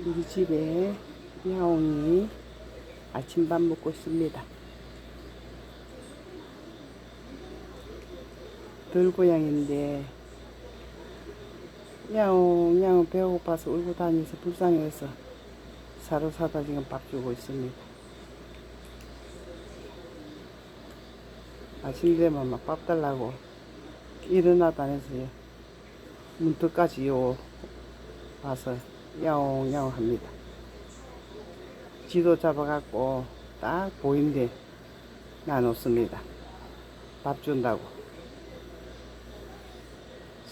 우리 집에 야옹이 아침밥 먹고 있습니다. 들고양인데 야옹 야옹 배고파서 울고 다니면서 불쌍해서 사러 사다 지금 밥 주고 있습니다. 아침 되면 막 밥 달라고 일어나다니서요. 문턱까지 요 와서 야옹야옹 합니다. 지도 잡아갖고 딱 보인데 나눴습니다. 밥 준다고.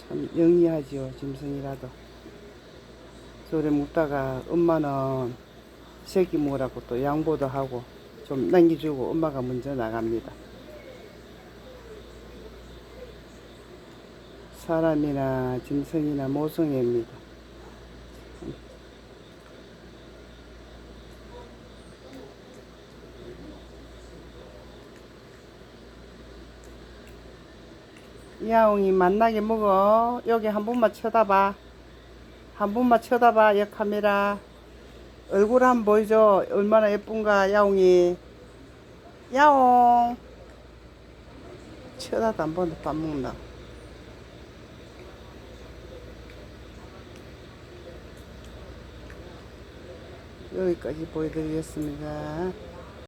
참 영리하지요, 짐승이라도. 저래 묵다가 엄마는 새끼 먹으라고 또 양보도 하고 좀 남겨주고 엄마가 먼저 나갑니다. 사람이나 짐승이나 모성애입니다. 야옹이 만나게 먹어. 여기 한 번만 쳐다봐. 한 번만 쳐다봐, 여 카메라. 얼굴 한번 보여줘. 얼마나 예쁜가, 야옹이. 야옹. 쳐다도 안 보는데 밥 먹나. 여기까지 보여드리겠습니다.